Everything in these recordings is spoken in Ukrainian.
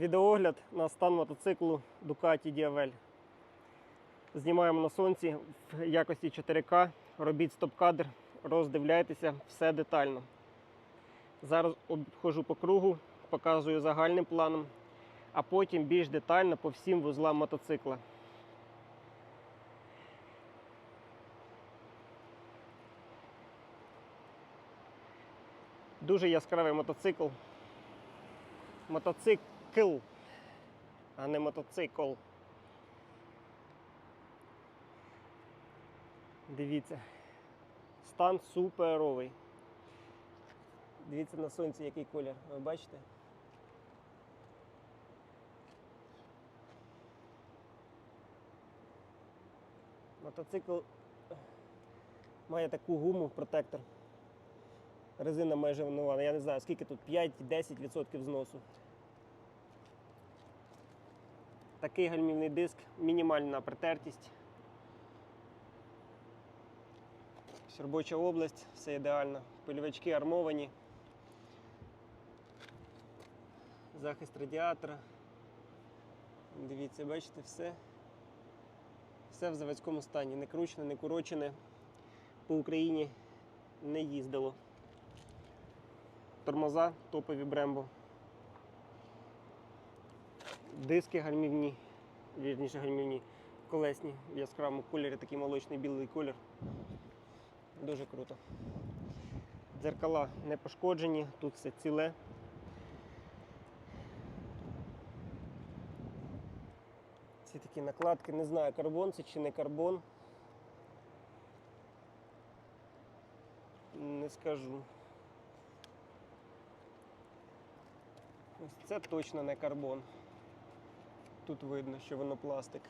Відеогляд на стан мотоциклу Ducati Diavel. Знімаємо на сонці в якості 4К. Робіть стоп-кадр, роздивляйтеся все детально. Зараз обходжу по кругу, показую загальним планом, а потім більш детально по всім вузлам мотоцикла. Дуже яскравий мотоцикл. Мотоцикл, а не мотоцикл. Дивіться. Стан суперовий. Дивіться на сонці, який колір. Ви бачите? Мотоцикл має таку гуму протектор. Резина майже нова. Я не знаю, скільки тут 5-10% зносу. Такий гальмівний диск, мінімальна притертість. Робоча область, все ідеально. Пильовички армовані. Захист радіатора. Дивіться, бачите, все. Все в заводському стані. Не кручене, не курочене. По Україні не їздило. Тормоза топові Брембо. Диски гальмівні, вірніше гальмівні, колесні в яскравому кольорі, такий молочний білий колір. Дуже круто. Дзеркала не пошкоджені, тут все ціле. Ці такі накладки, не знаю, карбон це чи не карбон. Не скажу. Ось це точно не карбон. Тут видно, що воно пластик.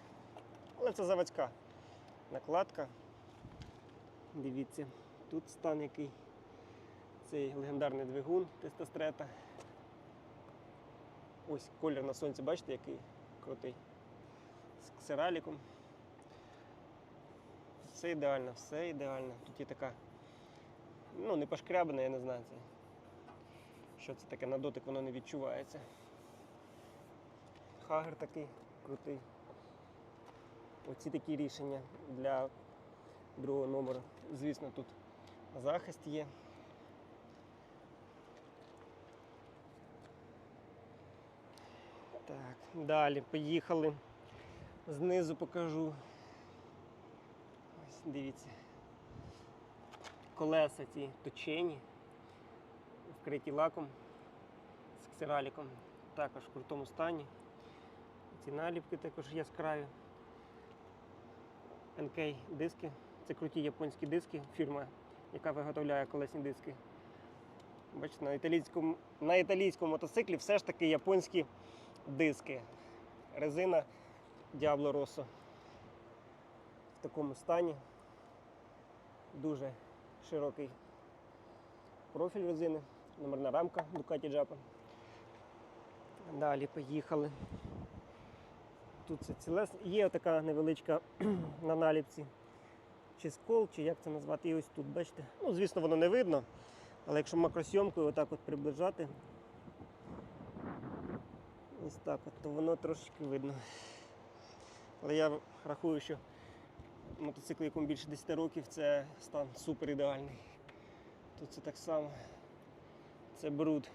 Але це заводська накладка. Дивіться, тут стан який. Цей легендарний двигун тестострета. Ось колір на сонці, бачите, який крутий. З ксераліком. Все ідеально, все ідеально. Тут є така, ну, не пошкрябана, я не знаю. Це. Що це таке на дотик, воно не відчувається. Хагер такий крутий. Оці такі рішення для другого номера. Звісно, тут захист є. Так, далі поїхали. Знизу покажу. Ось дивіться. Колеса ці точені, вкриті лаком з ксераліком. Також в крутому стані. Ці наліпки також яскраві. NK диски. Це круті японські диски, фірма, яка виготовляє колесні диски. Бачите, на італійському, на італійському мотоциклі все ж таки японські диски. Резина Diablo Rosso. В такому стані. Дуже широкий профіль резини, номерна рамка Ducati Japan. Далі поїхали. Тут це ціле. Є така невеличка на наліпці. Чи скол, чи як це назвати. І ось тут, бачите. Ну, звісно, воно не видно. Але якщо макросйомкою отак от приближати, ось так от, то воно трошечки видно. Але я рахую, що мотоцикл, якому більше 10 років, це стан супер ідеальний. Тут це так само. Це бруд.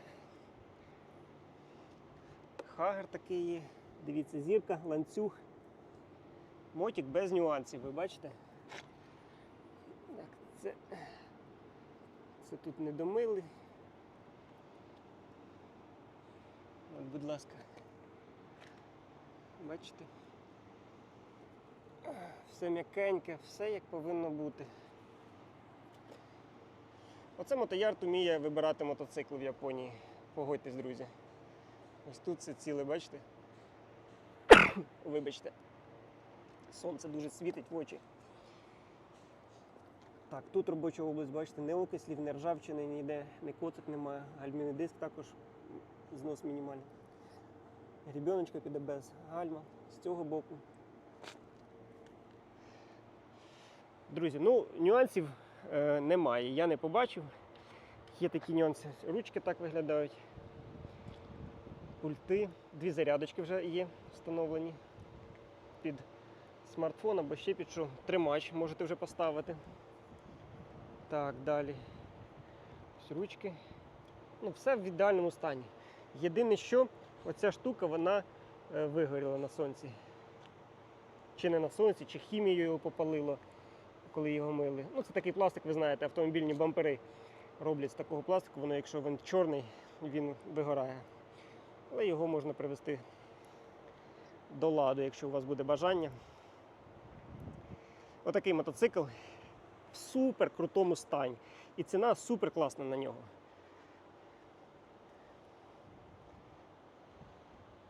Хагер такий є. Дивіться, зірка, ланцюг. Мотик без нюансів, ви бачите? Так, це, це тут не домили. От, будь ласка. Бачите? Все м'якеньке, все як повинно бути. Оце мотоярд вміє вибирати мотоцикл в Японії. Погодьтесь, друзі. Ось тут це ціле, бачите? Вибачте. Сонце дуже світить в очі. Так, тут робоча область, бачите, не окислів, не ржавчини ніде, не коцик немає. Гальмівний диск також знос мінімальний. Грібіночка піде без гальма з цього боку. Друзі, ну нюансів е, немає. Я не побачив. Є такі нюанси. Ручки так виглядають. Пульти. Дві зарядочки вже є встановлені під смартфон або ще під що. Тримач можете вже поставити. Так, далі. Ось ручки. Ну, все в ідеальному стані. Єдине, що оця штука вона е, вигоріла на сонці. Чи не на сонці, чи хімією його попалило, коли його мили. Ну, це такий пластик, ви знаєте, автомобільні бампери роблять з такого пластику, воно, якщо він чорний, він вигорає. Але його можна привести до ладу, якщо у вас буде бажання. Отакий мотоцикл в супер крутому стані. І ціна супер класна на нього.